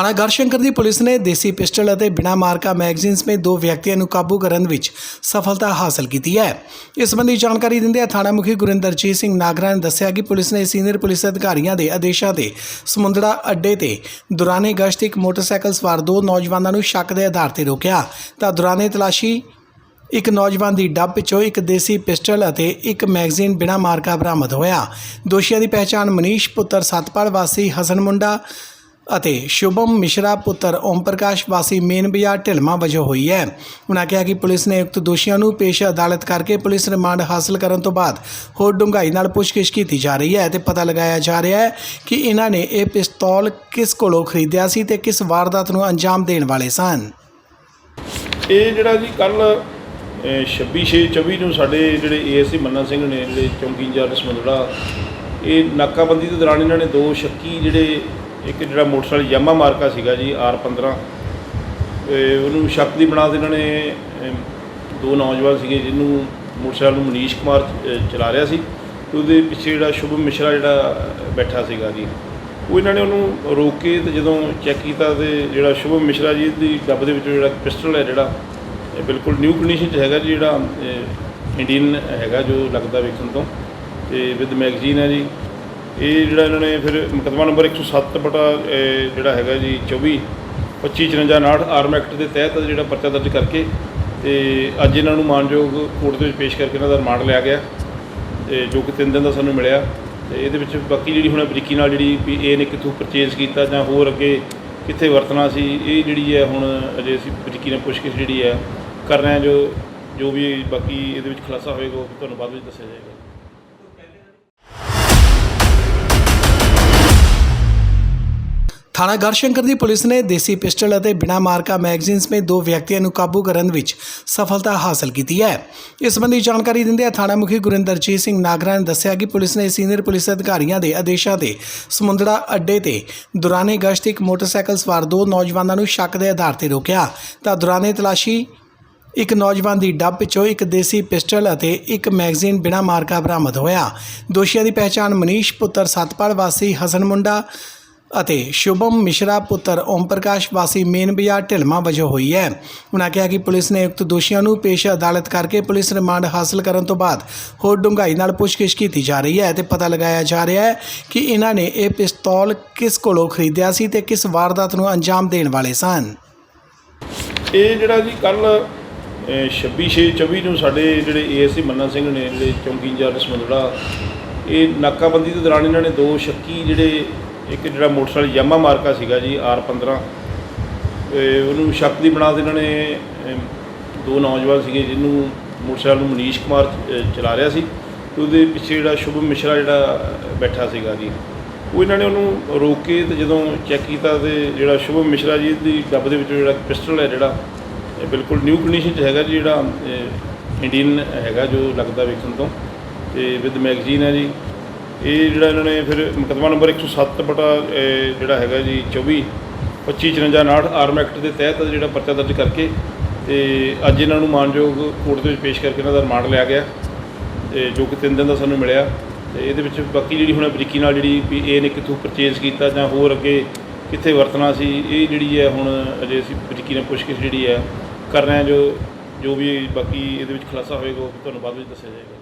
ਥਾਣਾ ਗੜਸ਼ੰਕਰ ਦੀ ਪੁਲਿਸ ਨੇ ਦੇਸੀ ਪਿਸਟਲ ਅਤੇ ਬਿਨਾ ਮਾਰਕਾ ਮੈਗਜ਼ੀਨ ਸਮੇਤ ਦੋ ਵਿਅਕਤੀਆਂ ਨੂੰ ਕਾਬੂ ਕਰਨ ਵਿੱਚ ਸਫਲਤਾ ਹਾਸਲ ਕੀਤੀ ਹੈ। ਇਸ ਸੰਬੰਧੀ ਜਾਣਕਾਰੀ ਦਿੰਦਿਆਂ ਥਾਣਾ ਮੁਖੀ ਗੁਰਿੰਦਰਜੀਤ ਸਿੰਘ ਨਾਗਰਾ ਨੇ ਦੱਸਿਆ ਕਿ ਪੁਲਿਸ ਨੇ ਸੀਨੀਅਰ ਪੁਲਿਸ ਅਧਿਕਾਰੀਆਂ ਦੇ ਆਦੇਸ਼ਾਂ ਤੇ ਸਮੁੰਦੜਾ ਅੱਡੇ ਤੇ ਦੌਰਾਨੇ ਗਸ਼ਤ ਇੱਕ ਮੋਟਰਸਾਈਕਲ ਸਵਾਰ ਦੋ ਨੌਜਵਾਨਾਂ ਨੂੰ ਸ਼ੱਕ ਦੇ ਆਧਾਰ ਤੇ ਰੋਕਿਆ। ਤਾਂ ਦੌਰਾਨੇ ਤਲਾਸ਼ੀ ਇੱਕ ਨੌਜਵਾਨ ਦੀ ਡੱਬ ਵਿੱਚੋਂ ਇੱਕ ਦੇਸੀ ਪਿਸਟਲ ਅਤੇ ਇੱਕ ਮੈਗਜ਼ੀਨ ਬਿਨਾ ਮਾਰਕਾ ਬਰਾਮਦ ਹੋਇਆ। ਦੋਸ਼ੀਆਂ ਦੀ ਪਹਿਚਾਣ ਮਨੀਸ਼ ਪੁੱਤਰ ਸਤਪਾਲ ਵਾਸੀ ਹਸਨ ਮੁੰਡਾ ਅਤੇ ਸ਼ੁਭਮ ਮਿਸ਼ਰਾ ਪੁੱਤਰ ਓਮ ਪ੍ਰਕਾਸ਼ ਵਾਸੀ ਮੇਨ ਬਾਜ਼ਾਰ ਢਿਲਮਾ ਵਜੋਂ ਹੋਈ ਹੈ। ਉਹਨਾਂ ਕਿਹਾ ਕਿ ਪੁਲਿਸ ਨੇ ਉਕਤ ਦੋਸ਼ੀਆਂ ਨੂੰ ਪੇਸ਼ ਅਦਾਲਤ ਕਰਕੇ ਪੁਲਿਸ ਰਿਮਾਂਡ ਹਾਸਲ ਕਰਨ ਤੋਂ ਬਾਅਦ ਹੋਰ ਡੂੰਘਾਈ ਨਾਲ ਪੁੱਛਗਿੱਛ ਕੀਤੀ ਜਾ ਰਹੀ ਹੈ ਤੇ ਪਤਾ ਲਗਾਇਆ ਜਾ ਰਿਹਾ ਹੈ ਕਿ ਇਹਨਾਂ ਨੇ ਇਹ ਪਿਸਤੌਲ ਕਿਸ ਕੋਲੋਂ ਖਰੀਦਿਆ ਸੀ ਤੇ ਕਿਸ ਵਾਰਦਾਤ ਨੂੰ ਅੰਜਾਮ ਦੇਣ ਵਾਲੇ ਸਨ। ਇਹ ਜਿਹੜਾ ਜੀ ਕੱਲ 26/6/24 ਨੂੰ ਸਾਡੇ ਜਿਹੜੇ ਏਐਸਸੀ ਮੰਨਾ ਸਿੰਘ ਨੇ, ਜਿਹੜੇ ਚੌਂਕੀ ਇੰਚਾਰਜ ਸਮੁੰਦੜਾ ਇਹ ਨਾਕਾਬੰਦੀ ਦੇ ਦੌਰਾਨ ਇਹਨਾਂ ਨੇ ਦੋ ਸ਼ੱਕੀ ਜਿਹੜੇ ਇੱਕ ਜਿਹੜਾ ਮੋਟਰਸਾਈਕਲ ਯਾਮਾ ਮਾਰਕਾ ਸੀਗਾ ਜੀ R15 ਤੇ ਉਹਨੂੰ ਸ਼ੱਕ ਦੀ ਬਣਾ ਕੇ ਇਹਨਾਂ ਨੇ ਦੋ ਨੌਜਵਾਨ ਸੀਗੇ ਜਿਹਨੂੰ ਮੋਟਰਸਾਈਕਲ ਨੂੰ ਮਨੀਸ਼ ਕੁਮਾਰ ਚਲਾ ਰਿਹਾ ਸੀ। ਤੇ ਉਹਦੇ ਪਿੱਛੇ ਜਿਹੜਾ ਸ਼ੁਭਮ ਮਿਸ਼ਰਾ ਜਿਹੜਾ ਬੈਠਾ ਸੀਗਾ ਜੀ। ਉਹ ਇਹਨਾਂ ਨੇ ਉਹਨੂੰ ਰੋਕ ਕੇ ਤੇ ਜਦੋਂ ਚੈੱਕ ਕੀਤਾ ਤੇ ਜਿਹੜਾ ਸ਼ੁਭਮ ਮਿਸ਼ਰਾ ਜੀ ਦੀ ਡੱਬ ਦੇ ਵਿੱਚੋਂ ਜਿਹੜਾ ਪਿਸਟਲ ਹੈ ਜਿਹੜਾ ਬਿਲਕੁਲ ਨਿਊ ਕੰਡੀਸ਼ਨ 'ਚ ਹੈਗਾ ਜੀ, ਜਿਹੜਾ ਇੰਡੀਅਨ ਹੈਗਾ ਜੋ ਲੱਗਦਾ ਵੇਖਣ ਤੋਂ। ਤੇ ਵਿਦ ਮੈਗਜ਼ੀਨ ਹੈ ਜੀ। ਇਹ ਜਿਹੜਾ ਇਹਨਾਂ ਨੇ ਫਿਰ ਮੁਕੱਦਮਾ ਨੰਬਰ 107 ਬਟਾ ਜਿਹੜਾ ਹੈਗਾ ਜੀ 24 2554 ਆਰਮ ਐਕਟ ਦੇ ਤਹਿਤ ਜਿਹੜਾ ਪਰਚਾ ਦਰਜ ਕਰਕੇ ਤੇ ਅੱਜ ਇਹਨਾਂ ਨੂੰ ਮਾਨਯੋਗ ਕੋਰਟ ਦੇ ਵਿੱਚ ਪੇਸ਼ ਕਰਕੇ ਇਹਨਾਂ ਦਾ ਰਿਮਾਂਡ ਲਿਆ ਗਿਆ। ਤੇ ਜੋ ਕਿ 3 ਦਿਨ ਦਾ ਸਾਨੂੰ ਮਿਲਿਆ। ਤੇ ਇਹਦੇ ਵਿੱਚ ਬਾਕੀ ਜਿਹੜੀ ਹੁਣ ਬਰੀਕੀ ਨਾਲ ਜਿਹੜੀ ਵੀ ਇਹ ਨੇ ਕਿੱਥੋਂ ਪਰਚੇਜ਼ ਕੀਤਾ ਜਾਂ ਹੋਰ ਅੱਗੇ ਕਿੱਥੇ ਵਰਤਣਾ ਸੀ, ਇਹ ਜਿਹੜੀ ਹੈ ਹੁਣ ਅਜੇ ਅਸੀਂ ਬਰੀਕੀ ਨਾਲ ਪੁੱਛਗਿੱਛ ਜਿਹੜੀ ਹੈ ਕਰ ਰਹੇ ਹਾਂ। ਜੋ ਜੋ ਵੀ ਬਾਕੀ ਇਹਦੇ ਵਿੱਚ ਖੁਲਾਸਾ ਹੋਏਗਾ ਉਹ ਤੁਹਾਨੂੰ ਬਾਅਦ ਵਿੱਚ ਦੱਸਿਆ ਜਾਏਗਾ। ਥਾਣਾ ਗੜਸ਼ੰਕਰ ਦੀ ਪੁਲਿਸ ਨੇ ਦੇਸੀ ਪਿਸਟਲ ਅਤੇ ਬਿਨਾ ਮਾਰਕਾ ਮੈਗਜ਼ੀਨ ਸਮੇਤ ਦੋ ਵਿਅਕਤੀਆਂ ਨੂੰ ਕਾਬੂ ਕਰਨ ਵਿੱਚ ਸਫਲਤਾ ਹਾਸਲ ਕੀਤੀ ਹੈ। ਇਸ ਸੰਬੰਧੀ ਜਾਣਕਾਰੀ ਦਿੰਦਿਆਂ ਥਾਣਾ ਮੁਖੀ ਗੁਰਿੰਦਰਜੀਤ ਸਿੰਘ ਨਾਗਰਾ ਨੇ ਦੱਸਿਆ ਕਿ ਪੁਲਿਸ ਨੇ ਸੀਨੀਅਰ ਪੁਲਿਸ ਅਧਿਕਾਰੀਆਂ ਦੇ ਆਦੇਸ਼ਾਂ ਤੇ ਸਮੁੰਦੜਾ ਅੱਡੇ ਤੇ ਦੌਰਾਨੇ ਗਸ਼ਤ ਇੱਕ ਮੋਟਰਸਾਈਕਲ ਸਵਾਰ ਦੋ ਨੌਜਵਾਨਾਂ ਨੂੰ ਸ਼ੱਕ ਦੇ ਆਧਾਰ ਤੇ ਰੋਕਿਆ। ਤਾਂ ਦੌਰਾਨੇ ਤਲਾਸ਼ੀ ਇੱਕ ਨੌਜਵਾਨ ਦੀ ਡੱਬ ਵਿੱਚੋਂ ਇੱਕ ਦੇਸੀ ਪਿਸਟਲ ਅਤੇ ਇੱਕ ਮੈਗਜ਼ੀਨ ਬਿਨਾ ਮਾਰਕਾ ਬਰਾਮਦ ਹੋਇਆ। ਦੋਸ਼ੀਆਂ ਦੀ ਪਹਿਚਾਣ ਮਨੀਸ਼ ਪੁੱਤਰ ਸਤਪਾਲ ਵਾਸੀ ਹਸਨ ਮੁੰਡਾ ਅਤੇ ਸ਼ੁਭਮ ਮਿਸ਼ਰਾ ਪੁੱਤਰ ਓਮ ਪ੍ਰਕਾਸ਼ ਵਾਸੀ ਮੇਨ ਬਾਜ਼ਾਰ ਢਿਲਮਾ ਵਜੋਂ ਹੋਈ ਹੈ। ਉਹਨਾਂ ਕਿਹਾ ਕਿ ਪੁਲਿਸ ਨੇ ਉਕਤ ਦੋਸ਼ੀਆਂ ਨੂੰ ਪੇਸ਼ ਅਦਾਲਤ ਕਰਕੇ ਪੁਲਿਸ ਰਿਮਾਂਡ ਹਾਸਲ ਕਰਨ ਤੋਂ ਬਾਅਦ ਹੋਰ ਡੂੰਘਾਈ ਨਾਲ ਪੁੱਛਗਿੱਛ ਕੀਤੀ ਜਾ ਰਹੀ ਹੈ ਤੇ ਪਤਾ ਲਗਾਇਆ ਜਾ ਰਿਹਾ ਹੈ ਕਿ ਇਹਨਾਂ ਨੇ ਇਹ ਪਿਸਤੌਲ ਕਿਸ ਕੋਲੋਂ ਖਰੀਦਿਆ ਸੀ ਤੇ ਕਿਸ ਵਾਰਦਾਤ ਨੂੰ ਅੰਜਾਮ ਦੇਣ ਵਾਲੇ ਸਨ। ਇਹ ਜਿਹੜਾ ਜੀ ਕੱਲ 26/6/24 ਨੂੰ ਸਾਡੇ ਜਿਹੜੇ ਏਐਸਸੀ ਮੰਨਾ ਸਿੰਘ ਨੇ, ਜਿਹੜੇ ਚੌਂਕੀ ਇੰਚਾਰਜ ਸਮੁੰਦੜਾ ਇਹ ਨਾਕਾਬੰਦੀ ਦੇ ਦੌਰਾਨ ਇਹਨਾਂ ਨੇ ਦੋ ਸ਼ੱਕੀ ਜਿਹੜੇ ਇੱਕ ਜਿਹੜਾ ਮੋਟਰਸਾਈਕਲ ਯਾਮਾ ਮਾਰਕਾ ਸੀਗਾ ਜੀ R15 ਤੇ ਉਹਨੂੰ ਸ਼ੱਕ ਦੀ ਬਣਾ ਕੇ ਇਹਨਾਂ ਨੇ ਦੋ ਨੌਜਵਾਨ ਸੀਗੇ ਜਿਹਨੂੰ ਮੋਟਰਸਾਈਕਲ ਨੂੰ ਮਨੀਸ਼ ਕੁਮਾਰ ਚਲਾ ਰਿਹਾ ਸੀ। ਤੇ ਉਹਦੇ ਪਿੱਛੇ ਜਿਹੜਾ ਸ਼ੁਭਮ ਮਿਸ਼ਰਾ ਜਿਹੜਾ ਬੈਠਾ ਸੀਗਾ ਜੀ। ਉਹ ਇਹਨਾਂ ਨੇ ਉਹਨੂੰ ਰੋਕ ਕੇ ਤੇ ਜਦੋਂ ਚੈੱਕ ਕੀਤਾ ਤੇ ਜਿਹੜਾ ਸ਼ੁਭਮ ਮਿਸ਼ਰਾ ਜੀ ਦੀ ਡੱਬ ਦੇ ਵਿੱਚੋਂ ਜਿਹੜਾ ਪਿਸਟਲ ਹੈ ਜਿਹੜਾ ਬਿਲਕੁਲ ਨਿਊ ਕੰਡੀਸ਼ਨ 'ਚ ਹੈਗਾ ਜੀ ਜਿਹੜਾ ਇੰਡੀਅਨ ਹੈਗਾ ਜੋ ਲੱਗਦਾ ਵੇਖਣ ਤੋਂ। ਤੇ ਵਿਦ ਮੈਗਜ਼ੀਨ ਹੈ ਜੀ। ਇਹ ਜਿਹੜਾ ਇਹਨਾਂ ਨੇ ਫਿਰ ਮੁਕੱਦਮਾ ਨੰਬਰ 107 ਬਟਾ ਜਿਹੜਾ ਹੈਗਾ ਜੀ 24 2554 ਆਰਮ ਐਕਟ ਦੇ ਤਹਿਤ ਜਿਹੜਾ ਪਰਚਾ ਦਰਜ ਕਰਕੇ ਤੇ ਅੱਜ ਇਹਨਾਂ ਨੂੰ ਮਾਨਯੋਗ ਕੋਰਟ ਦੇ ਵਿੱਚ ਪੇਸ਼ ਕਰਕੇ ਇਹਨਾਂ ਦਾ ਰਿਮਾਂਡ ਲਿਆ ਗਿਆ ਤੇ ਜੋ ਕਿ 3 ਦਿਨ ਦਾ ਸਾਨੂੰ ਮਿਲਿਆ ਤੇ ਇਹਦੇ ਵਿੱਚ ਬਾਕੀ ਜਿਹੜੀ ਹੁਣ ਬਰੀਕੀ ਨਾਲ ਜਿਹੜੀ ਵੀ ਇਹ ਨੇ ਕਿੱਥੋਂ ਪਰਚੇਸ ਕੀਤਾ ਜਾਂ ਹੋਰ ਅੱਗੇ ਕਿੱਥੇ ਵਰਤਣਾ ਸੀ, ਇਹ ਜਿਹੜੀ ਹੈ ਹੁਣ ਅਜੇ ਅਸੀਂ ਬਰੀਕੀ ਨਾਲ ਪੁੱਛਗਿੱਛ ਜਿਹੜੀ ਹੈ ਕਰ ਰਹੇ ਹਾਂ ਜੋ ਜੋ ਵੀ ਬਾਕੀ ਇਹਦੇ ਵਿੱਚ ਖੁਲਾਸਾ ਹੋਏਗਾ ਤੁਹਾਨੂੰ ਬਾਅਦ ਵਿੱਚ ਦੱਸਿਆ ਜਾਏਗਾ।